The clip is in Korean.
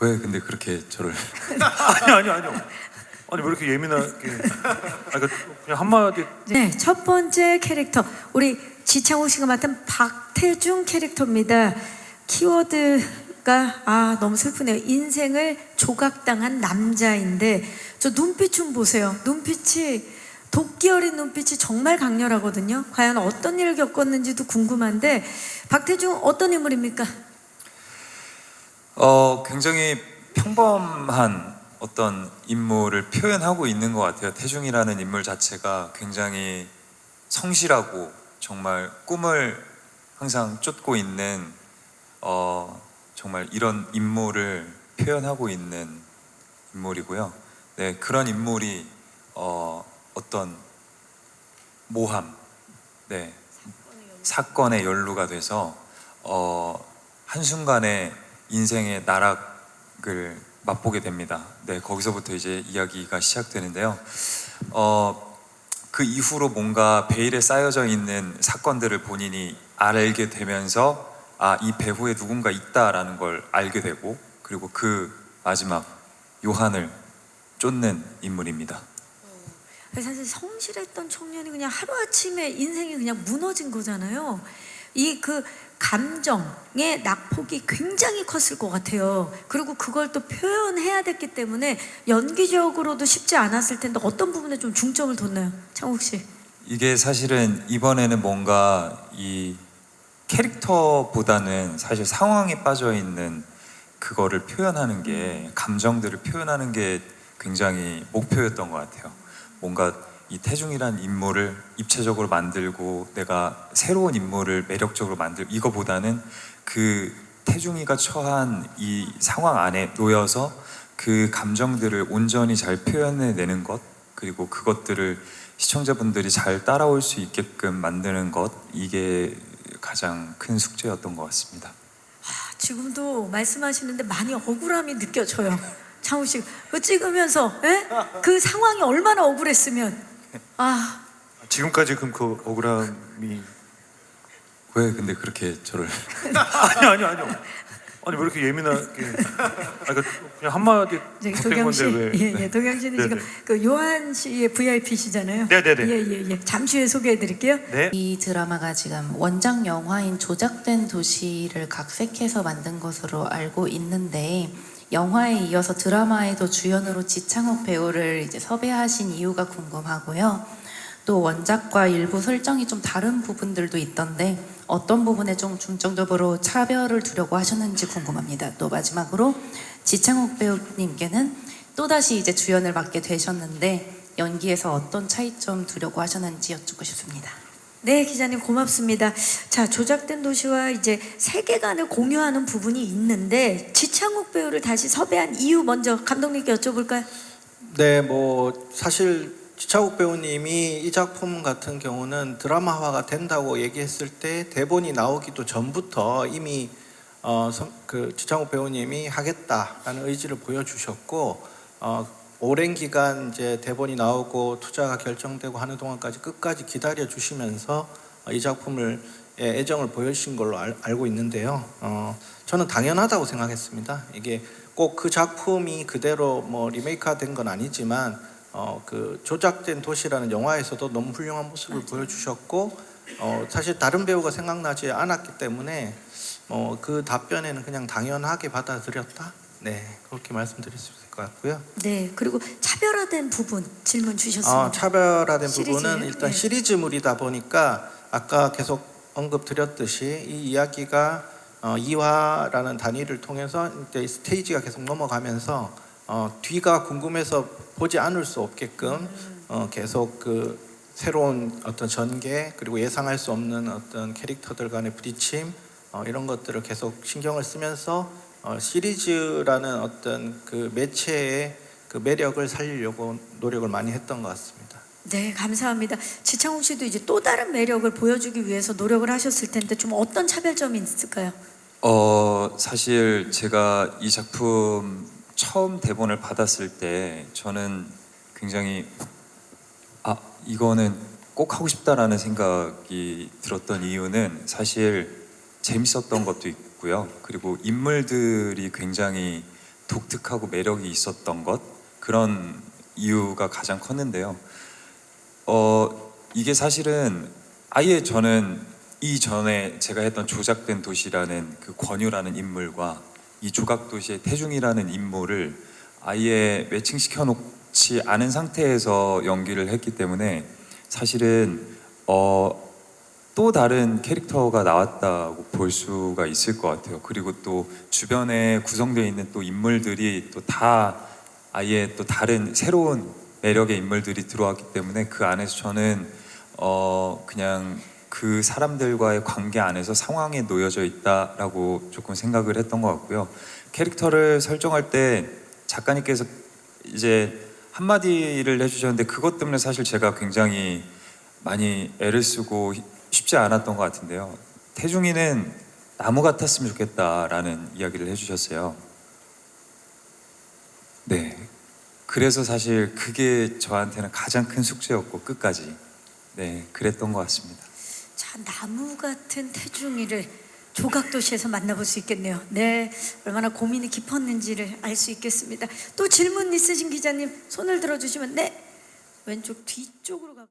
왜 근데 그렇게 저를 아니 아니 아니요. 아니 왜 이렇게 예민하게? 아 그러니까 그냥 한마디 네, 첫 번째 캐릭터 우리 지창욱 씨가 맡은 박태중 캐릭터입니다. 키워드가 아 너무 슬프네요. 인생을 조각당한 남자인데 저 눈빛 좀 보세요. 눈빛이 도끼 어린 눈빛이 정말 강렬하거든요. 과연 어떤 일을 겪었는지도 궁금한데 박태중 어떤 인물입니까? 어 굉장히 평범한 어떤 인물을 표현하고 있는 것 같아요. 태중이라는 인물 자체가 굉장히 성실하고 정말 꿈을 항상 쫓고 있는 어 정말 이런 인물을 표현하고 있는 인물이고요. 네 그런 인물이 어 어떤 모함, 네 사건의 연루가 돼서 어 한순간에 인생의 나락을 맛보게 됩니다. 네, 거기서부터 이제 이야기가 시작되는데요. 어, 그 이후로 뭔가 베일에 쌓여져 있는 사건들을 본인이 알게 되면서 아, 이 배후에 누군가 있다라는 걸 알게 되고 그리고 그 마지막 요한을 쫓는 인물입니다. 사실 성실했던 청년이 그냥 하루아침에 인생이 그냥 무너진 거잖아요. 이 그 감정의 낙폭이 굉장히 컸을 것 같아요. 그리고 그걸 또 표현해야 됐기 때문에 연기적으로도 쉽지 않았을 텐데 어떤 부분에 좀 중점을 뒀나요? 창욱 씨. 이게 사실은 이번에는 뭔가 이 캐릭터보다는 사실 상황에 빠져 있는 그거를 표현하는 게 감정들을 표현하는 게 굉장히 목표였던 것 같아요. 뭔가 이 태중이란 인물을 입체적으로 만들고 내가 새로운 인물을 매력적으로 만들 이거보다는 그 태중이가 처한 이 상황 안에 놓여서 그 감정들을 온전히 잘 표현해내는 것 그리고 그것들을 시청자분들이 잘 따라올 수 있게끔 만드는 것 이게 가장 큰 숙제였던 것 같습니다. 아, 지금도 말씀하시는데 많이 억울함이 느껴져요. 창욱 씨, 그 찍으면서 에? 그 상황이 얼마나 억울했으면 아 지금까지 그럼 그 억울함이 왜 근데 그렇게 저를 아니 아니 아니요. 아니 왜 이렇게 예민하게? 아 그러니까 그냥 한마디 저기 도경 씨, 건데 왜? 예, 예, 도경 씨는 네, 지금 네. 그 요한 씨의 VIP시잖아요. 네, 네, 네. 예, 예, 예. 잠시 후에 소개해드릴게요. 네. 이 드라마가 지금 원작 영화인 조작된 도시를 각색해서 만든 것으로 알고 있는데 영화에 이어서 드라마에도 주연으로 지창욱 배우를 이제 섭외하신 이유가 궁금하고요. 또 원작과 일부 설정이 좀 다른 부분들도 있던데 어떤 부분에 좀 중점적으로 차별을 두려고 하셨는지 궁금합니다. 또 마지막으로 지창욱 배우님께는 또다시 이제 주연을 맡게 되셨는데 연기에서 어떤 차이점 두려고 하셨는지 여쭙고 싶습니다. 네, 기자님 고맙습니다. 자, 조작된 도시와 이제 세계관을 공유하는 부분이 있는데 지창욱 배우를 다시 섭외한 이유 먼저 감독님께 여쭤볼까요? 네, 뭐 사실 지차욱 배우님이 이 작품 같은 경우는 드라마화가 된다고 얘기했을 때 대본이 나오기도 전부터 이미 어, 선- 그 지창욱 배우님이 하겠다라는 의지를 보여주셨고 어, 오랜 기간 이제 대본이 나오고 투자가 결정되고 하는 동안까지 끝까지 기다려 주시면서 어, 이 작품을 예, 애정을 보여주신 걸로 알, 알고 있는데요. 어, 저는 당연하다고 생각했습니다. 이게 꼭 그 작품이 그대로 뭐 리메이크된 건 아니지만 어, 그 조작된 도시라는 영화에서도 너무 훌륭한 모습을 보여주셨고 어, 사실 다른 배우가 생각나지 않았기 때문에 어, 그 답변에는 그냥 당연하게 받아들였다. 네 그렇게 말씀드릴 수 있을 것 같고요. 네, 그리고 차별화된 부분 질문 주셨습니다. 아, 차별화된 시리즈예요? 부분은 일단 네. 시리즈물이다 보니까 아까 계속 언급드렸듯이 이 이야기가 어, 2화라는 단위를 통해서 이제 스테이지가 계속 넘어가면서 어, 뒤가 궁금해서 보지 않을 수 없게끔 어, 계속 그 새로운 어떤 전개 그리고 예상할 수 없는 어떤 캐릭터들 간의 부딪힘 어, 이런 것들을 계속 신경을 쓰면서 어, 시리즈라는 어떤 그 매체의 그 매력을 살리려고 노력을 많이 했던 것 같습니다. 네, 감사합니다. 지창욱 씨도 이제 또 다른 매력을 보여주기 위해서 노력을 하셨을 텐데 좀 어떤 차별점이 있을까요? 어 사실 제가 이 작품 처음 대본을 받았을 때 저는 굉장히 아 이거는 꼭 하고 싶다라는 생각이 들었던 이유는 사실 재밌었던 것도 있고요. 그리고 인물들이 굉장히 독특하고 매력이 있었던 것 그런 이유가 가장 컸는데요. 어 이게 사실은 아예 저는 이 전에 제가 했던 조작된 도시라는 그 권유라는 인물과 이 조각 도시의 태중이라는 인물을 아예 매칭시켜 놓지 않은 상태에서 연기를 했기 때문에 사실은 어 또 다른 캐릭터가 나왔다고 볼 수가 있을 것 같아요. 그리고 또 주변에 구성되어 있는 또 인물들이 또 다 아예 또 다른 새로운 매력의 인물들이 들어왔기 때문에 그 안에서 저는 어 그냥 그 사람들과의 관계 안에서 상황에 놓여져 있다라고 조금 생각을 했던 것 같고요. 캐릭터를 설정할 때 작가님께서 이제 한마디를 해주셨는데 그것 때문에 사실 제가 굉장히 많이 애를 쓰고 쉽지 않았던 것 같은데요. 태중이는 나무 같았으면 좋겠다라는 이야기를 해주셨어요. 네. 그래서 사실 그게 저한테는 가장 큰 숙제였고 끝까지 네 그랬던 것 같습니다. 자, 나무 같은 태중이를 조각 도시에서 만나볼 수 있겠네요. 네, 얼마나 고민이 깊었는지를 알 수 있겠습니다. 또 질문 있으신 기자님 손을 들어주시면 네, 왼쪽 뒤쪽으로 가.